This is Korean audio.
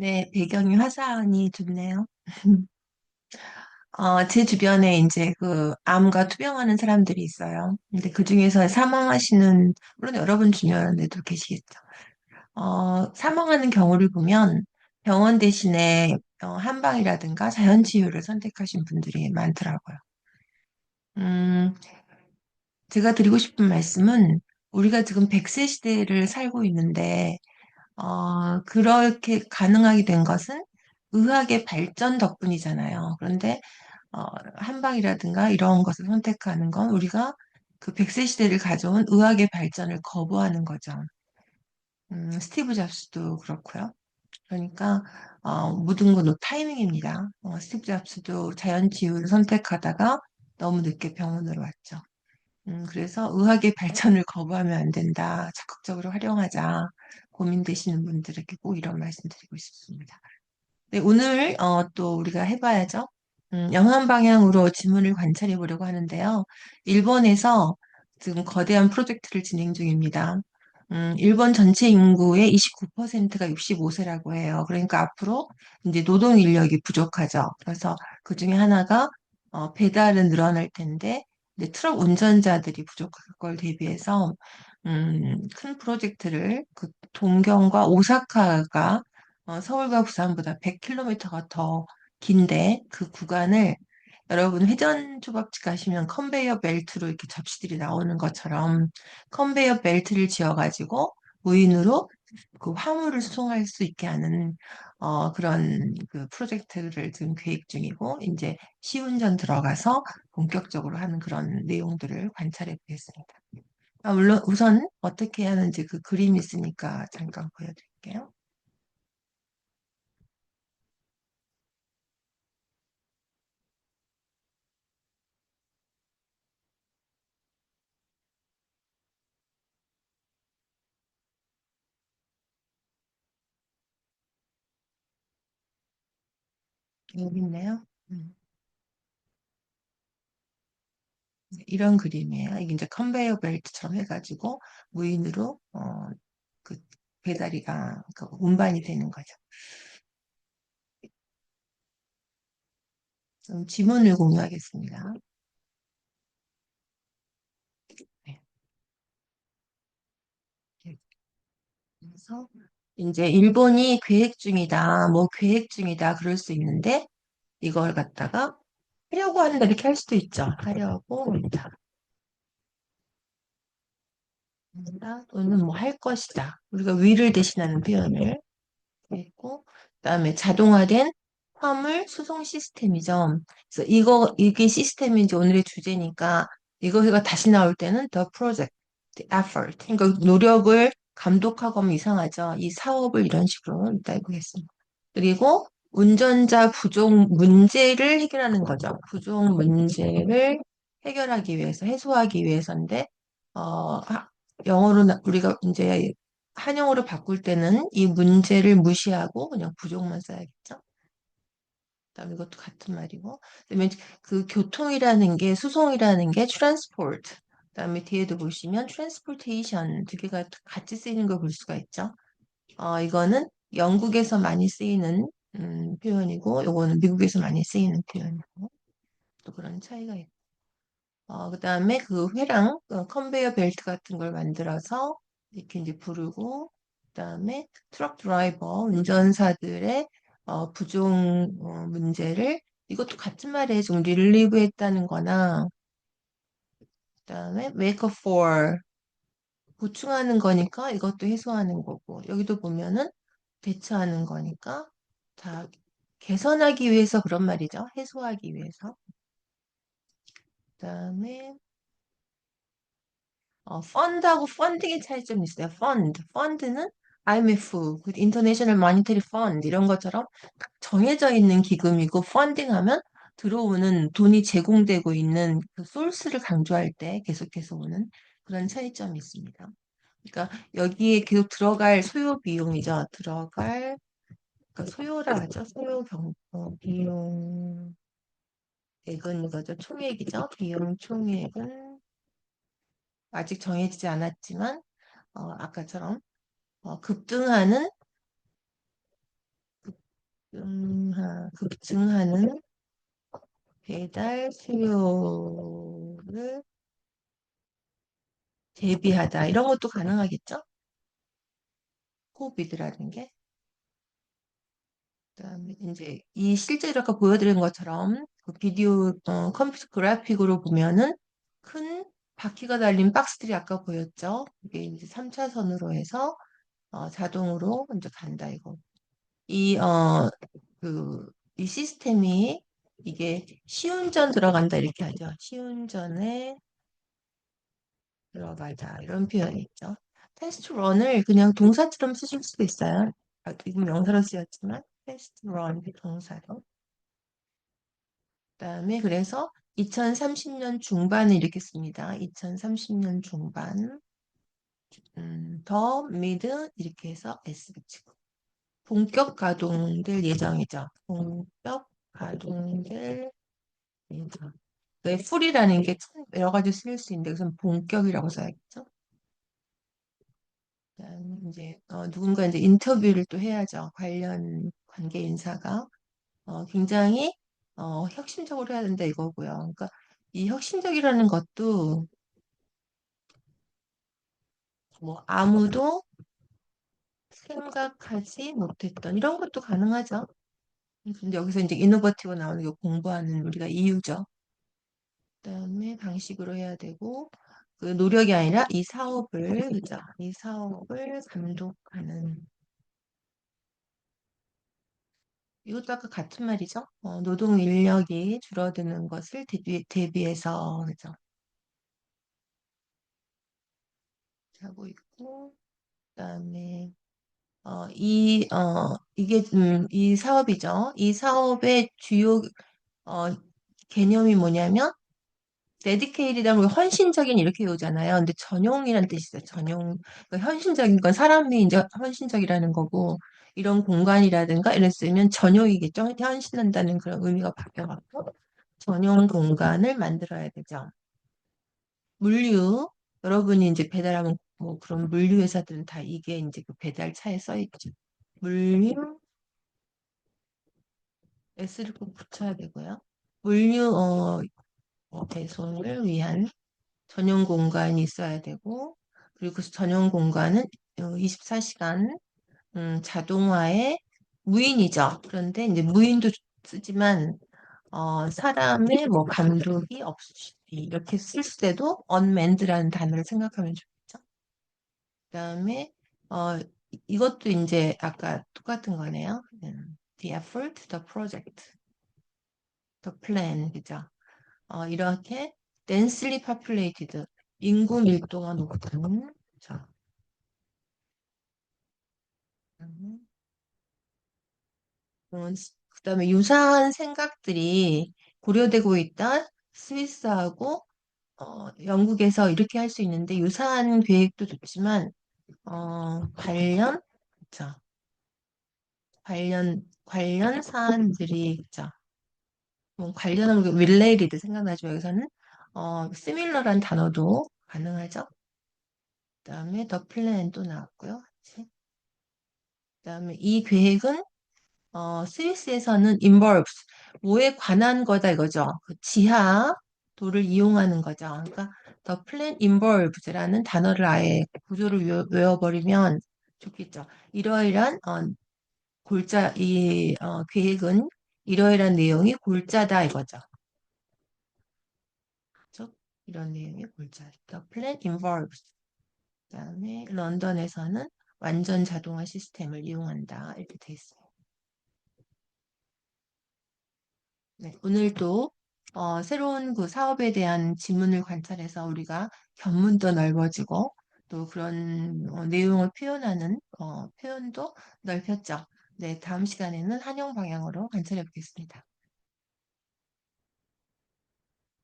네, 배경이 화사하니 좋네요. 어, 제 주변에 이제 그 암과 투병하는 사람들이 있어요. 근데 그 중에서 사망하시는, 물론 여러분 주변에도 계시겠죠. 어, 사망하는 경우를 보면 병원 대신에 어, 한방이라든가 자연치유를 선택하신 분들이 많더라고요. 음, 제가 드리고 싶은 말씀은 우리가 지금 100세 시대를 살고 있는데, 어, 그렇게 가능하게 된 것은 의학의 발전 덕분이잖아요. 그런데 어, 한방이라든가 이런 것을 선택하는 건 우리가 그 100세 시대를 가져온 의학의 발전을 거부하는 거죠. 음, 스티브 잡스도 그렇고요. 그러니까 어, 모든 건 타이밍입니다. 어, 스티브 잡스도 자연 치유를 선택하다가 너무 늦게 병원으로 왔죠. 음, 그래서 의학의 발전을 거부하면 안 된다. 적극적으로 활용하자. 고민되시는 분들에게 꼭 이런 말씀 드리고 싶습니다. 네, 오늘 어, 또 우리가 해봐야죠. 음, 영한 방향으로 지문을 관찰해 보려고 하는데요. 일본에서 지금 거대한 프로젝트를 진행 중입니다. 음, 일본 전체 인구의 29%가 65세라고 해요. 그러니까 앞으로 이제 노동 인력이 부족하죠. 그래서 그 중에 하나가 어, 배달은 늘어날 텐데 이제 트럭 운전자들이 부족할 걸 대비해서 음, 큰 프로젝트를 그 동경과 오사카가 어, 서울과 부산보다 100km가 더 긴데 그 구간을 여러분 회전 초밥집 가시면 컨베이어 벨트로 이렇게 접시들이 나오는 것처럼 컨베이어 벨트를 지어가지고 무인으로 그 화물을 수송할 수 있게 하는 어, 그런 그 프로젝트를 지금 계획 중이고 이제 시운전 들어가서 본격적으로 하는 그런 내용들을 관찰해 보겠습니다. 아, 물론 우선 어떻게 하는지 그 그림이 있으니까 잠깐 보여드릴게요. 여기 있네요. 음. 이런 그림이에요. 이게 이제 컨베이어 벨트처럼 해가지고 무인으로 어, 그 배달이가 그 운반이 되는 거죠. 지문을 공유하겠습니다. 네. 그래서 이제 일본이 계획 중이다, 뭐 계획 중이다 그럴 수 있는데 이걸 갖다가 하려고 하는데 이렇게 할 수도 있죠. 하려고 한다. 한다 또는 뭐 할 것이다. 우리가 위를 대신하는 표현을 했고, 그다음에 자동화된 화물 수송 시스템이죠. 그래서 이거 이게 시스템인지 오늘의 주제니까 이거가 다시 나올 때는 the project, the effort. 그러니까 노력을 감독하고 하면 이상하죠. 이 사업을 이런 식으로 이따 해보겠습니다. 그리고 운전자 부족 문제를 해결하는 거죠. 부족 문제를 해결하기 위해서, 해소하기 위해서인데, 어, 하- 영어로 나- 우리가 이제 한영어로 바꿀 때는 이 문제를 무시하고 그냥 부족만 써야겠죠. 그다음에 이것도 같은 말이고, 그다음에 그 교통이라는 게 수송이라는 게 transport. 그다음에 뒤에도 보시면 transportation 두 개가 같이 쓰이는 걸 볼 수가 있죠. 어, 이거는 영국에서 많이 쓰이는 음, 표현이고, 요거는 미국에서 많이 쓰이는 표현이고, 또 그런 차이가 있고. 어, 그다음에 그 회랑 어, 컨베이어 벨트 같은 걸 만들어서 이렇게 이제 부르고, 그다음에 트럭 드라이버 운전사들의 어, 부종 어, 문제를 이것도 같은 말이에요. 좀 릴리브 했다는 거나, 그 다음에 make up for 보충하는 거니까 이것도 해소하는 거고, 여기도 보면은 대처하는 거니까 다 개선하기 위해서 그런 말이죠. 해소하기 위해서. 그다음에 어, 펀드하고 펀딩의 차이점이 있어요. 펀드. 펀드는 IMF, 그 인터내셔널 마니터리 펀드 이런 것처럼 정해져 있는 기금이고 펀딩하면 들어오는 돈이 제공되고 있는 그 소스를 강조할 때 계속해서 오는 그런 차이점이 있습니다. 그러니까 여기에 계속 들어갈 소요 비용이죠. 들어갈 그러니까 소요라 하죠. 소요 경 어, 비용 액은 이거죠. 총액이죠. 비용 총액은 아직 정해지지 않았지만 어, 아까처럼 어, 급등하는 급증하, 급증하는 배달 수요를 대비하다. 이런 것도 가능하겠죠? 코비드라는 게. 그다음에 이제 이 실제로 아까 보여드린 것처럼 그 비디오 어, 컴퓨터 그래픽으로 보면은 큰 바퀴가 달린 박스들이 아까 보였죠? 이게 이제 3차선으로 해서 어, 자동으로 이제 간다 이거. 이 어 그 이 시스템이 이게 시운전 들어간다 이렇게 하죠. 시운전에 들어가자 이런 표현이 있죠. 테스트 런을 그냥 동사처럼 쓰실 수도 있어요. 아, 지금 명사로 쓰였지만 테스트 런 동사로. 그다음에 그래서 2030년 중반을 이렇게 씁니다. 2030년 중반 음, 더 미드 이렇게 해서 S 붙이고 본격 가동될 예정이죠. 본격 가동될 예정. 왜 풀이라는 게참 여러 가지 쓰일 수 있는데 우선 본격이라고 써야겠죠. 이제 어, 누군가 이제 인터뷰를 또 해야죠. 관련 관계 인사가 어, 굉장히 어, 혁신적으로 해야 된다 이거고요. 그러니까 이 혁신적이라는 것도 뭐 아무도 생각하지 못했던 이런 것도 가능하죠. 근데 여기서 이제 이노버티브 나오는 게 공부하는 우리가 이유죠. 그다음에 방식으로 해야 되고 그 노력이 아니라 이 사업을 그죠? 이 사업을 감독하는 이것도 아까 같은 말이죠. 어, 노동 인력이 줄어드는 것을 대비, 대비해서 그죠? 하고 있고 그다음에 어, 이, 어, 이게, 음, 이 사업이죠. 이 사업의 주요, 어, 개념이 뭐냐면, 데디케이트라는 걸 헌신적인 이렇게 오잖아요. 근데 전용이라는 뜻이죠. 전용. 그러니까 헌신적인 건 사람이 이제 헌신적이라는 거고, 이런 공간이라든가 이런 쓰면 전용이겠죠. 헌신한다는 그런 의미가 바뀌어갖고, 전용 공간을 만들어야 되죠. 물류, 여러분이 이제 배달하면 뭐 그런 물류 회사들은 다 이게 이제 그 배달 차에 써 있죠. 물류 S를 꼭 붙여야 되고요. 물류 어, 어, 배송을 위한 전용 공간이 있어야 되고 그리고 그 전용 공간은 24시간 음, 자동화의 무인이죠. 그런데 이제 무인도 쓰지만 어, 사람의 뭐 감독이 없이 이렇게 쓸 때도 unmanned라는 단어를 생각하면 좋겠죠. 그다음에 어, 이것도 이제 아까 똑같은 거네요. 음, the effort, the project, the plan, 그죠? 어, 이렇게 densely populated, 인구 밀도가 높은, 자, 음, 그 다음에 유사한 생각들이 고려되고 있다. 스위스하고 어, 영국에서 이렇게 할 수 있는데 유사한 계획도 좋지만 어, 관련, 자, 관련 관련 사안들이 있죠. 뭐 관련한 게 related 생각나죠. 여기서는 어, similar한 단어도 가능하죠. 그다음에 the plan도 나왔고요. 그다음에 이 계획은 어, 스위스에서는 involves 뭐에 관한 거다 이거죠. 그 지하 도를 이용하는 거죠. 그러니까 the plan involves라는 단어를 아예 구조를 외워, 외워버리면 좋겠죠. 이러이러한 어, 골자 이 어, 계획은 이러이러한 내용이 골자다 이거죠. 그렇죠? 이런 내용이 골자. The plan involves. 그다음에 런던에서는 완전 자동화 시스템을 이용한다 이렇게 돼 있어요. 네, 오늘도 어, 새로운 그 사업에 대한 지문을 관찰해서 우리가 견문도 넓어지고 또 그런 어, 내용을 표현하는 어, 표현도 넓혔죠. 네, 다음 시간에는 한영 방향으로 관찰해 보겠습니다.